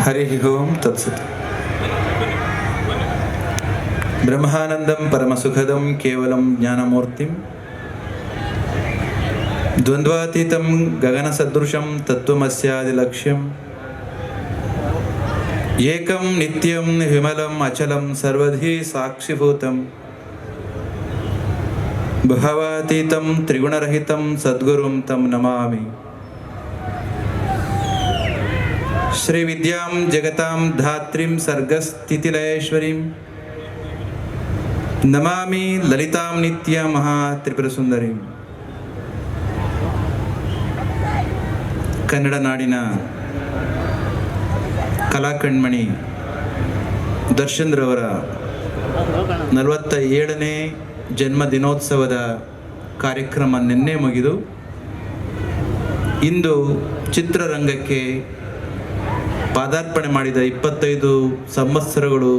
హరి ఓం తత్సత్. బ్రహ్మానందం పరమసుఖదం కేవలం జ్ఞానమూర్తిం. ద్వంద్వాతీతం గగనసదృశం తత్వమస్యాది లక్ష్యం. ఏకం నిత్యం విమలం అచలం సర్వధీ సాక్షిభూతం. భవాతీతం త్రిగుణరహితం సద్గురుం తం నమామి. ಶ್ರೀವಿದ್ಯಾಂ ಜಗತಾಂ ಧಾತ್ರಿಂ ಸರ್ಗಸ್ಥಿತಿಲಯೇಶ್ವರಿಂ ನಮಾಮಿ ಲಲಿತಾಂ ನಿತ್ಯ ಮಹಾ ತ್ರಿಪುರ ಸುಂದರಿಂ ಕನ್ನಡ ನಾಡಿನ ಕಲಾಕಣ್ಮಣಿ ದರ್ಶನ್ರವರ ನಲವತ್ತ ಏಳನೇ ಜನ್ಮ ದಿನೋತ್ಸವದ ಕಾರ್ಯಕ್ರಮ ನಿನ್ನೆ ಮುಗಿದು ಇಂದು ಚಿತ್ರರಂಗಕ್ಕೆ ಪಾದಾರ್ಪಣೆ ಮಾಡಿದ ಇಪ್ಪತ್ತೈದು ಸಂವತ್ಸರಗಳು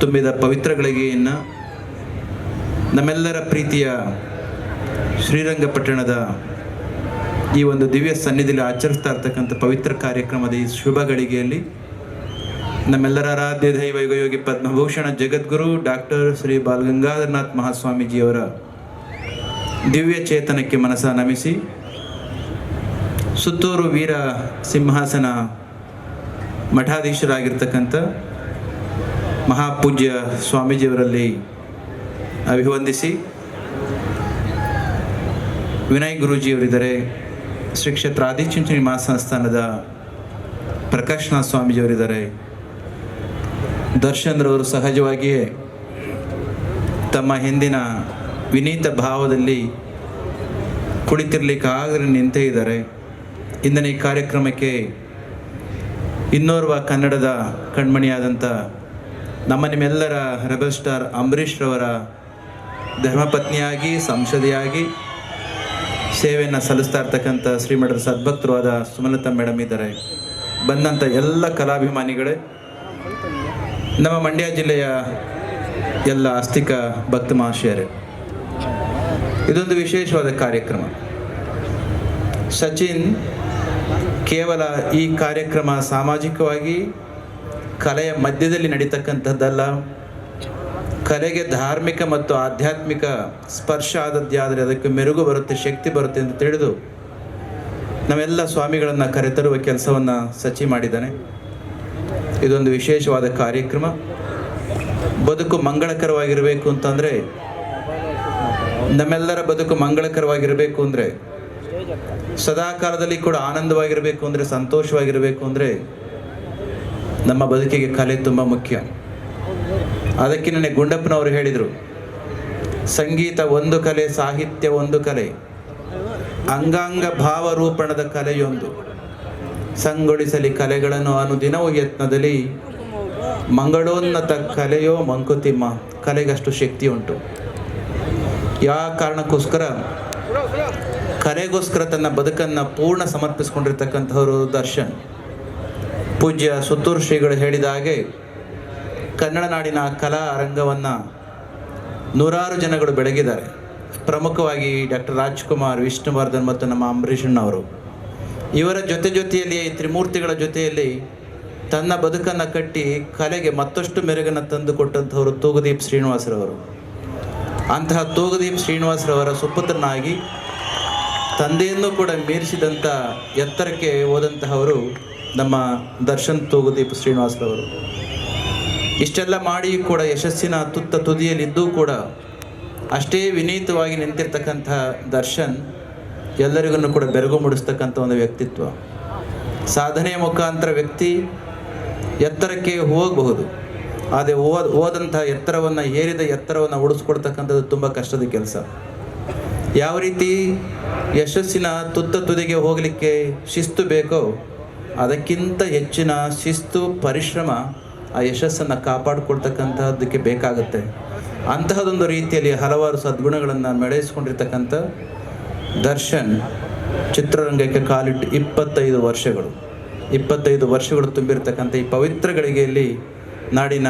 ತುಂಬಿದ ಪವಿತ್ರ ಗಳಿಗೆಯನ್ನು ನಮ್ಮೆಲ್ಲರ ಪ್ರೀತಿಯ ಶ್ರೀರಂಗಪಟ್ಟಣದ ಈ ಒಂದು ದಿವ್ಯ ಸನ್ನಿಧಿಯಲ್ಲಿ ಆಚರಿಸ್ತಾ ಇರ್ತಕ್ಕಂಥ ಪವಿತ್ರ ಕಾರ್ಯಕ್ರಮದ ಈ ಶುಭ ಗಳಿಗೆಯಲ್ಲಿ ನಮ್ಮೆಲ್ಲರ ಆರಾಧ್ಯ ದೈವ ಯುಗಯೋಗಿ ಪದ್ಮಭೂಷಣ ಜಗದ್ಗುರು ಡಾಕ್ಟರ್ ಶ್ರೀ ಬಾಲಗಂಗಾಧರನಾಥ್ ಮಹಾಸ್ವಾಮೀಜಿಯವರ ದಿವ್ಯ ಚೇತನಕ್ಕೆ ಮನಸ ನಮಿಸಿ ಸುತ್ತೂರು ವೀರ ಸಿಂಹಾಸನ ಮಠಾಧೀಶರಾಗಿರ್ತಕ್ಕಂಥ ಮಹಾಪೂಜ್ಯ ಸ್ವಾಮೀಜಿಯವರಲ್ಲಿ ಅಭಿವಂದಿಸಿ ವಿನಯ್ ಗುರೂಜಿಯವರಿದ್ದಾರೆ. ಶ್ರೀ ಕ್ಷೇತ್ರ ಆದಿಚುಂಚನಿ ಮಹಾಸಂಸ್ಥಾನದ ಪ್ರಕಾಶ್ನಾಥ್ ಸ್ವಾಮೀಜಿಯವರಿದ್ದಾರೆ. ದರ್ಶನ್ರವರು ಸಹಜವಾಗಿಯೇ ತಮ್ಮ ಹಿಂದಿನ ವಿನೀತ ಭಾವದಲ್ಲಿ ಕುಳಿತಿರ್ಲಿಕ್ಕೆ ಆಗದೆ ನಿಂತೇ ಇದ್ದಾರೆ. ಇಂದಿನ ಈ ಕಾರ್ಯಕ್ರಮಕ್ಕೆ ಇನ್ನೋರ್ವ ಕನ್ನಡದ ಕಣ್ಮಣಿಯಾದಂಥ ನಮ್ಮ ನಿಮ್ಮೆಲ್ಲರ ರೆಬಲ್ ಸ್ಟಾರ್ ಅಂಬರೀಷ್ ರವರ ಧರ್ಮಪತ್ನಿಯಾಗಿ, ಸಂಸದೆಯಾಗಿ ಸೇವೆಯನ್ನು ಸಲ್ಲಿಸ್ತಾ ಇರ್ತಕ್ಕಂಥ ಶ್ರೀಮಠದ ಸದ್ಭಕ್ತರು ಆದ ಸುಮಲತಾ ಮೇಡಮ್ ಇದ್ದಾರೆ. ಬಂದಂಥ ಎಲ್ಲ ಕಲಾಭಿಮಾನಿಗಳೇ, ನಮ್ಮ ಮಂಡ್ಯ ಜಿಲ್ಲೆಯ ಎಲ್ಲ ಆಸ್ತಿಕ ಭಕ್ತ ಮಹಾಶಯರೇ ಇದೊಂದು ವಿಶೇಷವಾದ ಕಾರ್ಯಕ್ರಮ. ಸಚಿನ್ ಕೇವಲ ಈ ಕಾರ್ಯಕ್ರಮ ಸಾಮಾಜಿಕವಾಗಿ ಕಲೆಯ ಮಧ್ಯದಲ್ಲಿ ನಡೀತಕ್ಕಂಥದ್ದಲ್ಲ, ಕಲೆಗೆ ಧಾರ್ಮಿಕ ಮತ್ತು ಆಧ್ಯಾತ್ಮಿಕ ಸ್ಪರ್ಶ ಆದದ್ದಾದರೆ ಅದಕ್ಕೆ ಮೆರುಗು ಬರುತ್ತೆ, ಶಕ್ತಿ ಬರುತ್ತೆ ಅಂತ ತಿಳಿದು ನಾವೆಲ್ಲ ಸ್ವಾಮಿಗಳನ್ನು ಕರೆತರುವ ಕೆಲಸವನ್ನು ಸಚಿ ಮಾಡಿದ್ದಾನೆ. ಇದೊಂದು ವಿಶೇಷವಾದ ಕಾರ್ಯಕ್ರಮ. ಬದುಕು ಮಂಗಳಕರವಾಗಿರಬೇಕು ಅಂತಂದರೆ, ನಮ್ಮೆಲ್ಲರ ಬದುಕು ಮಂಗಳಕರವಾಗಿರಬೇಕು ಅಂದರೆ ಸದಾ ಕಾಲದಲ್ಲಿ ಕೂಡ ಆನಂದವಾಗಿರಬೇಕು ಅಂದರೆ ಸಂತೋಷವಾಗಿರಬೇಕು ಅಂದರೆ ನಮ್ಮ ಬದುಕಿಗೆ ಕಲೆ ತುಂಬ ಮುಖ್ಯ. ಅದಕ್ಕೆ ನನಗೆ ಗುಂಡಪ್ಪನವರು ಹೇಳಿದರು, ಸಂಗೀತ ಒಂದು ಕಲೆ, ಸಾಹಿತ್ಯ ಒಂದು ಕಲೆ, ಅಂಗಾಂಗ ಭಾವರೂಪಣದ ಕಲೆಯೊಂದು. ಸಂಗೊಳಿಸಲಿ ಕಲೆಗಳನ್ನು ಅನುದಿನವೂ ಯತ್ನದಲ್ಲಿ ಮಂಗಳೋನ್ನತ ಕಲೆಯೋ ಮಂಕುತಿಮ್ಮ ಕಲೆಗಷ್ಟು ಶಕ್ತಿ ಉಂಟು ಯಾವ ಕಾರಣಕ್ಕೋಸ್ಕರ ಕಲೆಗೋಸ್ಕರ ತನ್ನ ಬದುಕನ್ನು ಪೂರ್ಣ ಸಮರ್ಪಿಸ್ಕೊಂಡಿರ್ತಕ್ಕಂಥವರು ದರ್ಶನ್. ಪೂಜ್ಯ ಸುತ್ತೂರು ಶ್ರೀಗಳು ಹೇಳಿದ ಹಾಗೆ ಕನ್ನಡ ನಾಡಿನ ಕಲಾ ರಂಗವನ್ನು ನೂರಾರು ಜನಗಳು ಬೆಳಗಿದ್ದಾರೆ. ಪ್ರಮುಖವಾಗಿ ಡಾಕ್ಟರ್ ರಾಜ್ಕುಮಾರ್, ವಿಷ್ಣುವರ್ಧನ್ ಮತ್ತು ನಮ್ಮ ಅಂಬರೀಷಣ್ಣವರು ಇವರ ಜೊತೆ ಜೊತೆಯಲ್ಲಿ ಈ ತ್ರಿಮೂರ್ತಿಗಳ ಜೊತೆಯಲ್ಲಿ ತನ್ನ ಬದುಕನ್ನು ಕಟ್ಟಿ ಕಲೆಗೆ ಮತ್ತಷ್ಟು ಮೆರುಗನ್ನು ತಂದು ಕೊಟ್ಟಂಥವರು ತೂಗುದೀಪ್ ಶ್ರೀನಿವಾಸರವರು. ಅಂತಹ ತೂಗುದೀಪ್ ಶ್ರೀನಿವಾಸರವರ ಸುಪುತ್ರನಾಗಿ ತಂದೆಯನ್ನು ಕೂಡ ಮೀರಿಸಿದಂಥ ಎತ್ತರಕ್ಕೆ ಹೋದಂತಹವರು ನಮ್ಮ ದರ್ಶನ್ ತೂಗುದೀಪ್ ಶ್ರೀನಿವಾಸ್ರವರು. ಇಷ್ಟೆಲ್ಲ ಮಾಡಿ ಕೂಡ ಯಶಸ್ಸಿನ ತುತ್ತ ತುದಿಯಲ್ಲಿದ್ದೂ ಕೂಡ ಅಷ್ಟೇ ವಿನೀತವಾಗಿ ನಿಂತಿರ್ತಕ್ಕಂಥ ದರ್ಶನ್ ಎಲ್ಲರಿಗೂ ಕೂಡ ಬೆರಗು ಮೂಡಿಸ್ತಕ್ಕಂಥ ಒಂದು ವ್ಯಕ್ತಿತ್ವ. ಸಾಧನೆಯ ಮುಖಾಂತರ ವ್ಯಕ್ತಿ ಎತ್ತರಕ್ಕೆ ಹೋಗಬಹುದು. ಆದರೆ ಓದ್ ಹೋದಂಥ ಎತ್ತರವನ್ನು, ಏರಿದ ಎತ್ತರವನ್ನು ಉಳಿಸ್ಕೊಡ್ತಕ್ಕಂಥದ್ದು ತುಂಬ ಕಷ್ಟದ ಕೆಲಸ. ಯಾವ ರೀತಿ ಯಶಸ್ಸಿನ ತುತ್ತ ತುದಿಗೆ ಹೋಗಲಿಕ್ಕೆ ಶಿಸ್ತು ಬೇಕೋ ಅದಕ್ಕಿಂತ ಹೆಚ್ಚಿನ ಶಿಸ್ತು, ಪರಿಶ್ರಮ ಆ ಯಶಸ್ಸನ್ನು ಕಾಪಾಡಿಕೊಳ್ತಕ್ಕಂತಹದ್ದಕ್ಕೆ ಬೇಕಾಗುತ್ತೆ. ಅಂತಹದೊಂದು ರೀತಿಯಲ್ಲಿ ಹಲವಾರು ಸದ್ಗುಣಗಳನ್ನು ಮೆಳೆಯಿಸ್ಕೊಂಡಿರ್ತಕ್ಕಂಥ ದರ್ಶನ್ ಚಿತ್ರರಂಗಕ್ಕೆ ಕಾಲಿಟ್ಟು ಇಪ್ಪತ್ತೈದು ವರ್ಷಗಳು. ಇಪ್ಪತ್ತೈದು ವರ್ಷಗಳು ತುಂಬಿರ್ತಕ್ಕಂಥ ಈ ಪವಿತ್ರ ಗಳಿಗೆಯಲ್ಲಿ ನಾಡಿನ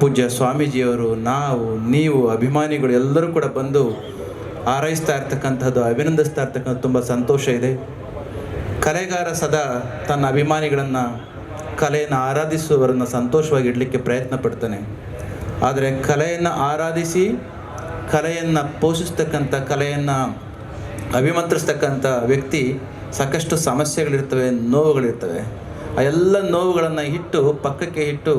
ಪೂಜ್ಯ ಸ್ವಾಮೀಜಿಯವರು, ನಾವು, ನೀವು, ಅಭಿಮಾನಿಗಳು ಎಲ್ಲರೂ ಕೂಡ ಬಂದು ಹಾರೈಸ್ತಾ ಇರ್ತಕ್ಕಂಥದ್ದು ಅಭಿನಂದಿಸ್ತಾ ಇರ್ತಕ್ಕಂಥ ತುಂಬ ಸಂತೋಷ ಇದೆ. ಕಲೆಗಾರ ಸದಾ ತನ್ನ ಅಭಿಮಾನಿಗಳನ್ನು, ಕಲೆಯನ್ನು ಆರಾಧಿಸುವವರನ್ನು ಸಂತೋಷವಾಗಿ ಇಡಲಿಕ್ಕೆ ಪ್ರಯತ್ನ ಪಡ್ತಾನೆ. ಆದರೆ ಕಲೆಯನ್ನು ಆರಾಧಿಸಿ, ಕಲೆಯನ್ನು ಪೋಷಿಸ್ತಕ್ಕಂಥ, ಕಲೆಯನ್ನು ಅಭಿಮಂತ್ರಿಸ್ತಕ್ಕಂಥ ವ್ಯಕ್ತಿ ಸಾಕಷ್ಟು ಸಮಸ್ಯೆಗಳಿರ್ತವೆ, ನೋವುಗಳಿರ್ತವೆ. ಆ ಎಲ್ಲ ನೋವುಗಳನ್ನು ಇಟ್ಟು ಪಕ್ಕಕ್ಕೆ ಇಟ್ಟು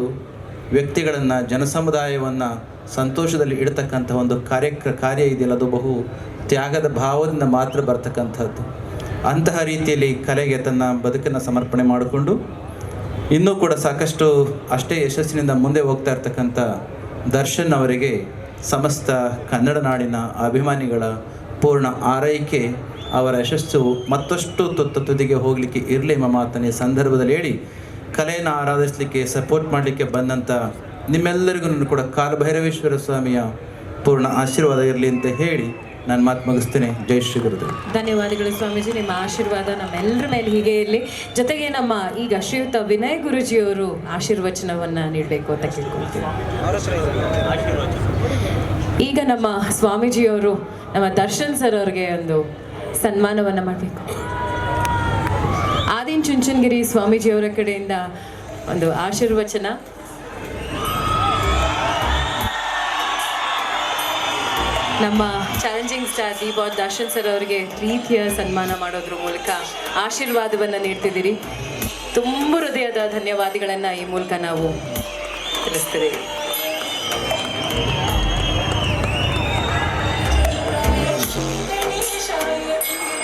ವ್ಯಕ್ತಿಗಳನ್ನು, ಜನಸಮುದಾಯವನ್ನು ಸಂತೋಷದಲ್ಲಿ ಇಡತಕ್ಕಂಥ ಒಂದು ಕಾರ್ಯಕ್ರ, ಕಾರ್ಯ ಇದೆಯಲ್ಲ, ಅದು ಬಹು ತ್ಯಾಗದ ಭಾವದಿಂದ ಮಾತ್ರ ಬರ್ತಕ್ಕಂಥದ್ದು. ಅಂತಹ ರೀತಿಯಲ್ಲಿ ಕಲೆಗೆ ತನ್ನ ಬದುಕನ್ನು ಸಮರ್ಪಣೆ ಮಾಡಿಕೊಂಡು, ಇನ್ನೂ ಕೂಡ ಸಾಕಷ್ಟು ಅಷ್ಟೇ ಯಶಸ್ಸಿನಿಂದ ಮುಂದೆ ಹೋಗ್ತಾ ಇರ್ತಕ್ಕಂಥ ದರ್ಶನ್ ಅವರಿಗೆ ಸಮಸ್ತ ಕನ್ನಡ ನಾಡಿನ ಅಭಿಮಾನಿಗಳ ಪೂರ್ಣ ಆರೈಕೆ, ಅವರ ಯಶಸ್ಸು ಮತ್ತಷ್ಟು ತುತ್ತ ತುದಿಗೆ ಹೋಗಲಿಕ್ಕೆ ಇರಲಿ ಎಂಬ ಮಾತನ್ನ ಸಂದರ್ಭದಲ್ಲಿ ಹೇಳಿ ಕಲೆಯನ್ನು ಆರಾಧಿಸಲಿಕ್ಕೆ ಸಪೋರ್ಟ್ ಮಾಡಲಿಕ್ಕೆ ಬಂದಂಥ ನಿಮ್ಮೆಲ್ಲರಿಗೂ ಕೂಡ ಕಾಲಭೈರವೇಶ್ವರ ಸ್ವಾಮಿಯ ಪೂರ್ಣ ಆಶೀರ್ವಾದ ಇರಲಿ ಅಂತ ಹೇಳಿ ನಾನು ಮಾತು ಮುಗಿಸ್ತೇನೆ. ಜೈ ಶ್ರೀ ಗುರುದೇವ್ ಧನ್ಯವಾದಗಳು ಸ್ವಾಮೀಜಿ. ನಿಮ್ಮ ಆಶೀರ್ವಾದ ನಮ್ಮೆಲ್ಲರ ಮೇಲೆ ಹೀಗೆ ಇರಲಿ. ಜೊತೆಗೆ ನಮ್ಮ ಈಗ ಶ್ರೀಯುತ ವಿನಯ್ ಗುರುಜಿಯವರು ಆಶೀರ್ವಚನವನ್ನ ನೀಡಬೇಕು ಅಂತ ಕೇಳ್ಕೊಳ್ತೀವಿ. ಈಗ ನಮ್ಮ ಸ್ವಾಮೀಜಿಯವರು ನಮ್ಮ ದರ್ಶನ್ ಸರ್ ಅವ್ರಿಗೆ ಒಂದು ಸನ್ಮಾನವನ್ನ ಮಾಡಬೇಕು. ಆದಿನ್ ಚುಂಚನಗಿರಿ ಸ್ವಾಮೀಜಿಯವರ ಕಡೆಯಿಂದ ಒಂದು ಆಶೀರ್ವಚನ. ನಮ್ಮ challenging star Deepa Darshan sir ಅವರಿಗೆ ಪ್ರೀತಿಯ ಸನ್ಮಾನ ಮಾಡೋದ್ರ ಮೂಲಕ ಆಶೀರ್ವಾದವನ್ನು ನೀಡ್ತಿದ್ದೀರಿ. ತುಂಬ ಹೃದಯದ ಧನ್ಯವಾದಗಳನ್ನು ಈ ಮೂಲಕ ನಾವು ತಿಳಿಸ್ತಿದ್ದೀವಿ.